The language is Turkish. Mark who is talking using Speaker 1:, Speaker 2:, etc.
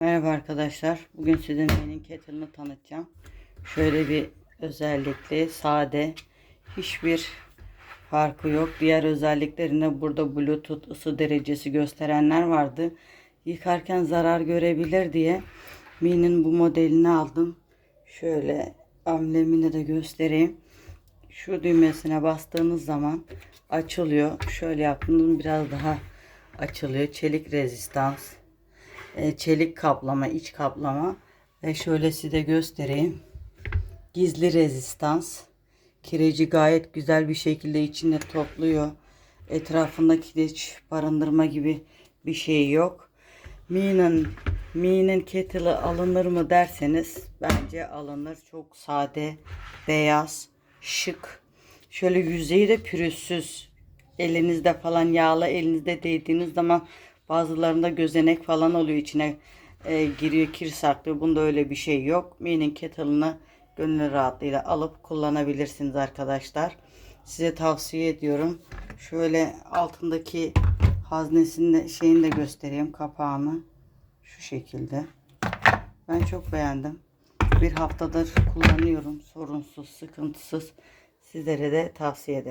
Speaker 1: Merhaba arkadaşlar. Bugün size benim kettle'ını tanıtacağım. Şöyle bir özellikli, sade, hiçbir farkı yok. Diğer özelliklerinde burada Bluetooth ısı derecesi gösterenler vardı. Yıkarken zarar görebilir diye Mi'nin bu modelini aldım. Şöyle amblemini de göstereyim. Şu düğmesine bastığınız zaman açılıyor. Şöyle yaptığınız biraz daha açılıyor. Çelik rezistans çelik kaplama, iç kaplama ve şöyle size göstereyim. Gizli rezistans. Kireci gayet güzel bir şekilde içinde topluyor. Etrafında kireç barındırma gibi bir şey yok. Mi'nin Mi'nin kettle'ı alınır mı derseniz bence alınır. Çok sade, beyaz, şık. Şöyle yüzeyi de pürüzsüz. Elinizde falan yağlı elinizde değdiğiniz zaman bazılarında gözenek falan oluyor içine e, giriyor kir saklıyor. Bunda öyle bir şey yok. Mi'nin kettle'ını gönül rahatlığıyla alıp kullanabilirsiniz arkadaşlar. Size tavsiye ediyorum. Şöyle altındaki haznesini de, şeyini de göstereyim kapağını. Şu şekilde. Ben çok beğendim. Bir haftadır kullanıyorum. Sorunsuz, sıkıntısız. Sizlere de tavsiye ederim.